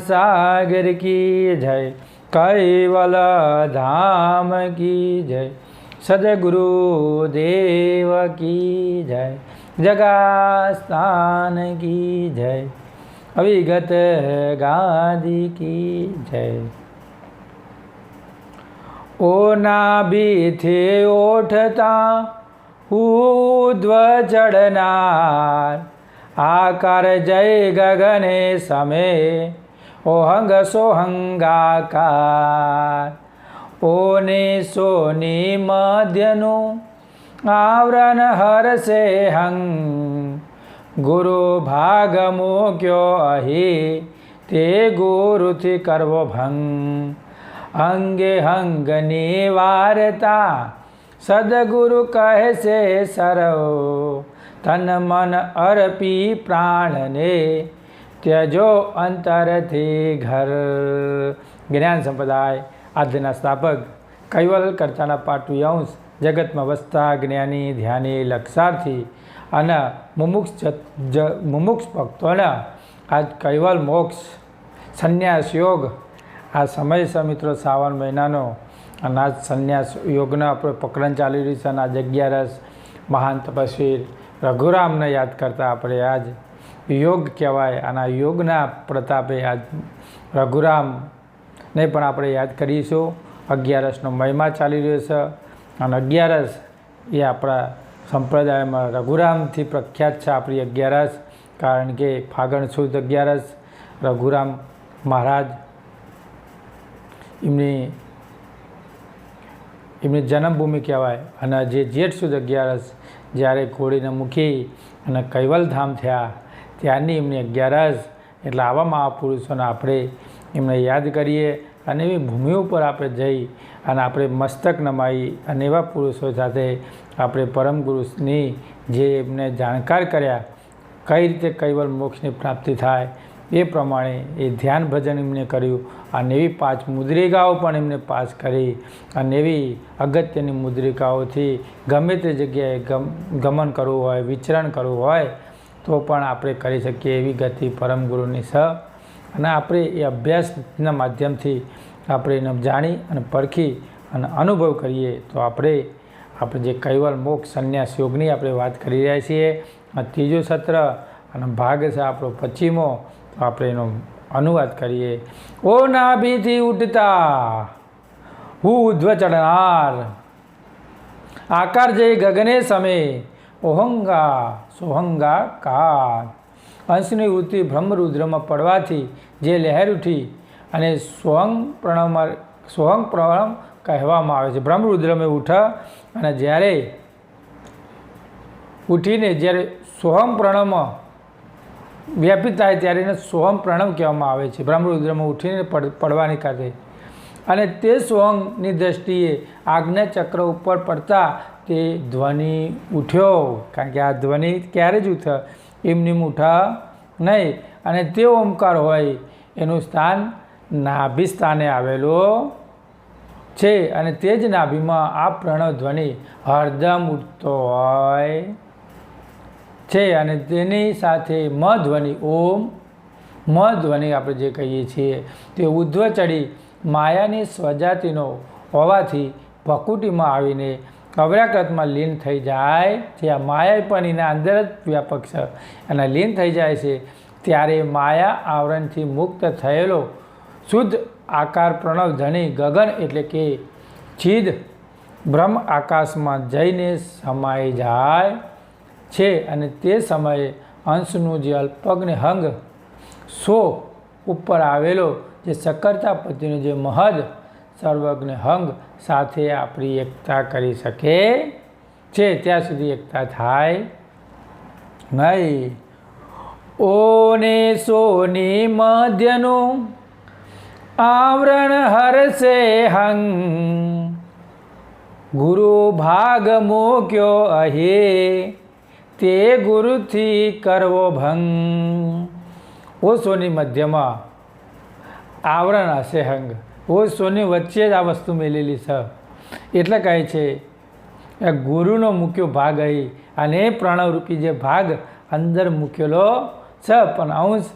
સાગર કી જય કૈવલ ધામ કી જય સદગુરુ દેવ કી જય જગાસ્થાન કી જય અવિગત ગાદી કી જય ઓ નાભીથી ઓઠતા ઉદ્વ ચડનાર આકાર જય ગગને સમે ઓહંગ સોહંગાકાર ઓને સોની મધ્યનું આવરણ હરસે હંગ ગુરુ ભાગ મૂક્યો અહી તે ગુરુથી કરવો ભંગ અંગે હંગની વાર્તા સદગુરુ કહે છે સરવ તન મન અર્પી પ્રાણને ત્યજો અંતરથી ઘર. જ્ઞાન સંપ્રદાય આદ્યના સ્થાપક, કૈવલ કરતાના પાટુ અંશ જગતમાં વસતા જ્ઞાની, ધ્યાની, લક્ષાર્થી અને મુમુક્ષ મુમુક્ષ ભક્તોના આજ કૈવલ મોક્ષ, સંન્યાસ યોગ, આ સમય મિત્રો શ્રાવણ મહિનાનો અને આજ સંન્યાસ યોગનો આપણે પ્રકરણ ચાલી રહ્યું છે અને આજ અગિયારસ મહાન તપસ્વી રઘુરામને યાદ કરતા આપણે આજ યોગ કહેવાય અને આ યોગના પ્રતાપે આજ રઘુરામને પણ આપણે યાદ કરીશું. અગિયારસનો મહિમા ચાલી રહ્યો છે અને અગિયારસ એ આપણા સંપ્રદાયમાં રઘુરામથી પ્રખ્યાત છે આપણી અગિયારસ, કારણ કે ફાગણ સુદ અગિયારસ, રઘુરામ મહારાજ એમની એમની જન્મભૂમિ કહેવાય. અને જે જેઠ સુદ અગિયારસ જ્યારે ઘોડીને મૂકી અને કૈવલધામ થયા, ત્યારની એમની અગિયારસ એટલે આવા મહાપુરુષોને આપણે એમને યાદ કરીએ અને એવી ભૂમિ ઉપર આપણે જઈ અને આપણે મસ્તક નમાઈ અને એવા પુરુષો સાથે આપણે પરમ પુરુષની જે એમને જાણકાર કર્યા, કઈ રીતે કૈવલ મોક્ષની પ્રાપ્તિ થાય એ પ્રમાણે એ ધ્યાન ભજન એમને કર્યું. અને એવી પાંચ મુદ્રિકાઓ પણ એમને પાસ કરી. અને એવી અગત્યની મુદ્રિકાઓથી ગમે તે જગ્યાએ ગમ, ગમન કરવું હોય, વિચરણ કરવું હોય, તો પણ આપણે કરી શકીએ એવી ગતિ પરમ ગુરુની સહ અને આપણે એ અભ્યાસના માધ્યમથી આપણે એને જાણી અને પરખી અને અનુભવ કરીએ તો આપણે આપણે જે કૈવલ મોક્ષ સંન્યાસ યોગની આપણે વાત કરી રહ્યા છીએ, આ ત્રીજું સત્ર અને ભાગ છે આપણો પશ્ચિમો આપણે એનો અનુવાદ કરીએ. ઓ નાભીથી ઉઠતા હું ઉધ્વ ચડનાર આકાર જે ગગને સમે, ઓહંગા સોહંગા કાર અંશની વૃત્તિ બ્રહ્મરુદ્રમાં પડવાથી જે લહેર ઉઠી અને સોહંગ પ્રણવમાં સોહંગ પ્રણવ કહેવામાં આવે છે. બ્રહ્મરુદ્રમાં ઉઠ અને જ્યારે ઉઠીને જ્યારે સોહમ પ્રણવમાં વ્યાપિત થાય ત્યારે એને સોહમ પ્રણવ કહેવામાં આવે છે. બ્રહ્મરુદ્રમાં ઉઠીને પડ, પડવાની કાતે અને તે સોહંગની દ્રષ્ટિએ આજ્ઞા ચક્ર ઉપર પડતા તે ધ્વનિ ઉઠ્યો. કારણ કે આ ધ્વનિ ક્યારે જ ઉઠે? એમની ઉઠા નહીં. અને તે ઓમકાર હોય, એનું સ્થાન નાભી સ્થાને આવેલો છે. અને તે જ નાભીમાં આ પ્રણવ ધ્વનિ હરદમ ઉઠતો હોય. છે અને તેની સાથે મ ધ્વનિ ઓમ મ ધ્વનિ આપણે જે કહીએ છીએ, તે ઉધ્વ ચડી માયાની સ્વજાતિનો હોવાથી ભકુટીમાં આવીને અવ્યાકૃતમાં લીન થઈ જાય છે આ માયા પણ એના અંદર જ વ્યાપક છે. અને લીન થઈ જાય છે ત્યારે માયા આવરણથી મુક્ત થયેલો શુદ્ધ આકાર પ્રણવ ધણી ગગન એટલે કે ચીદ બ્રહ્મ આકાશમાં જઈને સમાઈ જાય. છે અને તે સમયે અંશનું જે અલ્પજ્ઞ હંગ સો ઉપર આવેલો, જે સકરતા પતિનો જે મહદ સર્વજ્ઞ હંગ સાથે આપણી એકતા કરી શકે છે. ત્યાં સુધી એકતા થાય નહીં. ઓને સોની મધ્યનું આવરણ હરસે હંગ. ગુરુ ભાગ મૂક્યો અહીં. તે ગુરુથી કરવો ભંગ. ઓશોની મધ્યમાં આવરણ હશે હંગ. ઓશોની વચ્ચે જ આ વસ્તુ મેલેલી છે. એટલે કહે છે, એ ગુરુનો મુખ્ય ભાગ અહીં અને પ્રણવરૂપી જે ભાગ અંદર મૂકેલો છે. પણ અંશ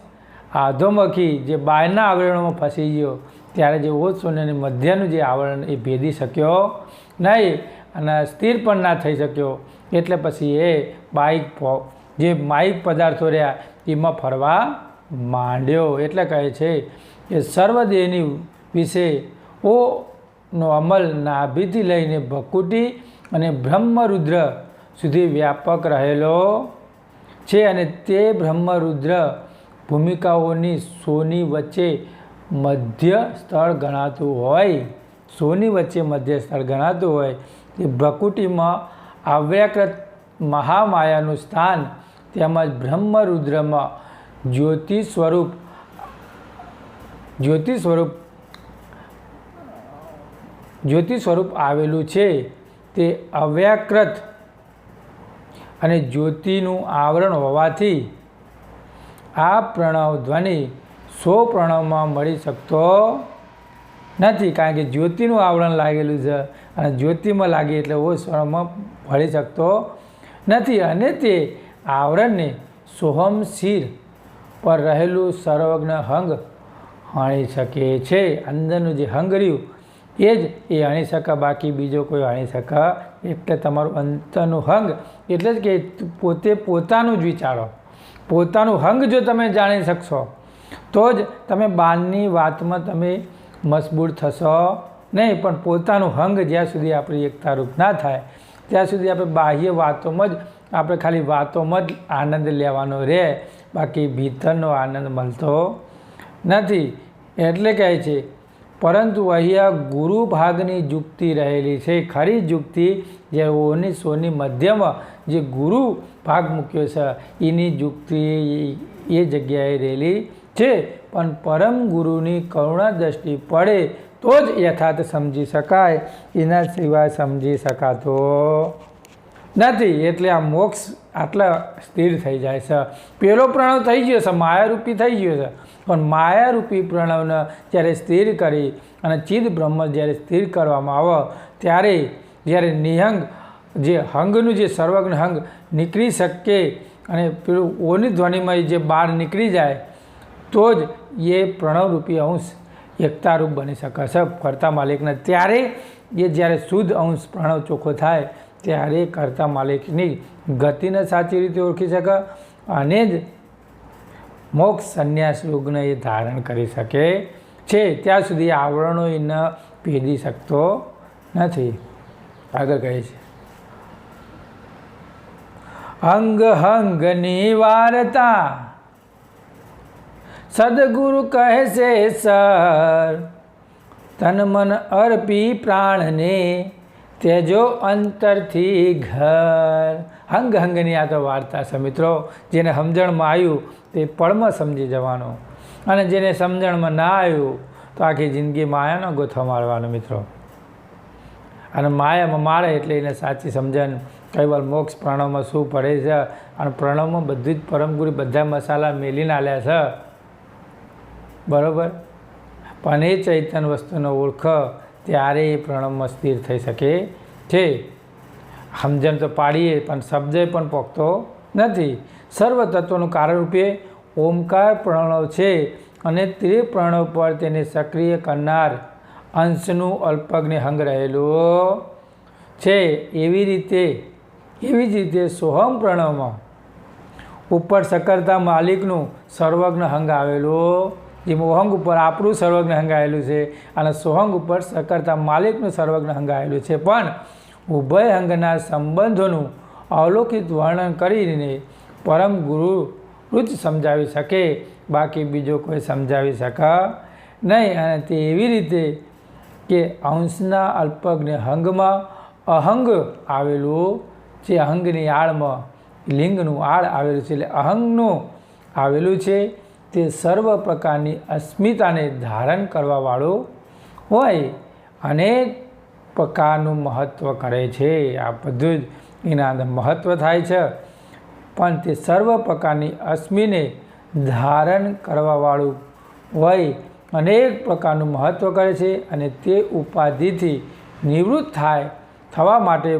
આધોમખી જે બહારના આવરણોમાં ફસી ગયો, ત્યારે જે ઓ સોનાની મધ્યનું જે આવરણ એ ભેદી શક્યો નહીં. અને સ્થિર પણ ના થઈ શક્યો. એટલે પછી એ બાઇક જે માઇક પદાર્થો રહ્યા, એમાં ફરવા માંડ્યો. એટલે કહે છે કે સર્વદેહની વિશે ઓનો અમલ નાભીથી લઈને ભકુટી અને બ્રહ્મરુદ્ર સુધી વ્યાપક રહેલો છે અને તે બ્રહ્મરુદ્ર ભૂમિકાઓની સોની વચ્ચે મધ્ય સ્થળ ગણાતું હોય. સોની વચ્ચે મધ્ય સ્થળ ગણાતું હોય. તે ભકુટીમાં આવ્યાકૃત મહામાયાનું સ્થાન તેમજ બ્રહ્મરુદ્રમાં જ્યોતિ સ્વરૂપ જ્યોતિ સ્વરૂપ જ્યોતિ સ્વરૂપ આવેલું છે. તે અવ્યાકૃત અને જ્યોતિનું આવરણ હોવાથી આ પ્રણવ ધ્વનિ સો પ્રણવમાં મળી શકતો નથી. કારણ કે જ્યોતિનું આવરણ લાગેલું છે. અને જ્યોતિમાં લાગે એટલે ઓ સ્વરમાં ભળી શકતો નથી. અને તે આવરણને સોહમ શિર પર રહેલું સર્વજ્ઞ હંગ હણી શકે છે. અંદરનું જે હંગ રહ્યું, એ જ એ હણી શકે, બાકી બીજો કોઈ હણી શકે એટલે તમારું અંતરનું હંગ. એટલે જ કે પોતે પોતાનું જ વિચારો. પોતાનું હંગ જો તમે જાણી શકશો, તો જ તમે બહારની વાતમાં તમે મજબૂર થશો. નહીં, પણ પોતાનું હંગ જ્યાં સુધી આપણી એકતારૂપ ના થાય, ત્યાં સુધી આપણે બાહ્ય વાતોમાં જ, આપણે ખાલી વાતોમાં જ આનંદ લેવાનો રહે, બાકી ભીતરનો આનંદ મળતો નથી. એટલે કહે છે, પરંતુ અહીંયા ગુરુ ભાગની જુક્તિ રહેલી છે, ખરી જુક્તિ જે ઓની સોની મધ્યમાં જે ગુરુ ભાગ મૂક્યો છે, એની જુક્તિ એ જગ્યાએ રહેલી છે. પણ પરમ ગુરુની કરુણા દ્રષ્ટિ પડે તો જ યથાર્થ સમજી શકાય. એના સિવાય સમજી શકાતો નથી. એટલે આ મોક્ષ આટલા સ્થિર થઈ જાય છે. પેલો પ્રણવ થઈ ગયો છે, માયારૂપી થઈ ગયો છે. પણ માયારૂપી પ્રણવને જ્યારે સ્થિર કરી અને ચિદ બ્રહ્મ જ્યારે સ્થિર કરવામાં આવે, ત્યારે જ્યારે નિહંગ જે હંગનું જે સર્વજ્ઞ હંગ નીકળી શકે અને પેલું ઓની ધ્વનિમાં જે બહાર નીકળી જાય, તો જ એ પ્રણવરૂપી અંશ એકતારૂપ બની શકાશે કર્તા માલિકને ત્યારે એ જ્યારે શુદ્ધ અંશ પ્રણવ ચોખ્ખો થાય, ત્યારે કરતા માલિકની ગતિને સાચી રીતે ઓળખી શકે અને જ મોક્ષ સંન્યાસ યોગને એ ધારણ કરી શકે છે. ત્યાં સુધી આવરણો એ ન ભેદી શકતો નથી. આગળ કહે છે. અંગ હંગની વાર્તા. સદગુરુ કહે છે, સર, તન મન અર્પી પ્રાણને તેજો અંતરથી ઘર. હંગ હંગની આ તો વાર્તા છે મિત્રો, જેને સમજણમાં આવ્યું તે પળમાં સમજી જવાનું. અને જેને સમજણમાં ના આવ્યું, તો આખી જિંદગી માયાનો ગોથો મારવાનો મિત્રો. અને માયામાં મારે એટલે એને સાચી સમજણ કઈ મોક્ષ પ્રણવમાં શું પડે છે? અને પ્રણવમાં બધી જ પરમગુરુ, બધા મસાલા મેલીને આલ્યા છે. બરાબર? પણ એ ચૈતન્ય વસ્તુનો ઓળખ ત્યારે એ પ્રણવમાં સ્થિર થઈ શકે છે. સમજણ તો પાડીએ, પણ શબ્દ પણ પોખતો નથી. સર્વ તત્વનું કારણરૂપે ઓમકાર પ્રણવ છે અને તે પ્રણવ પર તેને સક્રિય કરનાર અંશનું અલ્પજ્ઞ હંગ રહેલું છે. એવી રીતે, એવી જ રીતે સોહમ પ્રણવમાં ઉપર સકરતા માલિકનું સર્વજ્ઞ હંગ આવેલું જેમાં મોહંગ ઉપર આપણું સર્વજ્ઞ હંગાયેલું છે અને સોહંગ ઉપર સકર્તા માલિકનું સર્વજ્ઞ હંગાયેલું છે. પણ ઉભય અંગના સંબંધોનું અવલોકિત વર્ણન કરીને પરમ ગુરુ જ સમજાવી શકે, બાકી બીજો કોઈ સમજાવી શકે નહીં. અને તે એવી રીતે કે અંશના અલ્પજ્ઞ હંગમાં અહંગ આવેલું જે અહંગની આળમાં લિંગનું આળ આવેલું છે. એટલે અહંગનું આવેલું છે. તે સર્વ પ્રકારની અસ્મિતાને ધારણ કરવાવાળું હોય અનેક પ્રકારનું મહત્ત્વ કરે છે. આ બધું જ એના અંદર મહત્ત્વ થાય છે. પણ તે સર્વ પ્રકારની અસ્મિને ધારણ કરવાવાળું હોય અનેક પ્રકારનું મહત્ત્વ કરે છે અને તે ઉપાધિથી નિવૃત્ત થાય થવા માટે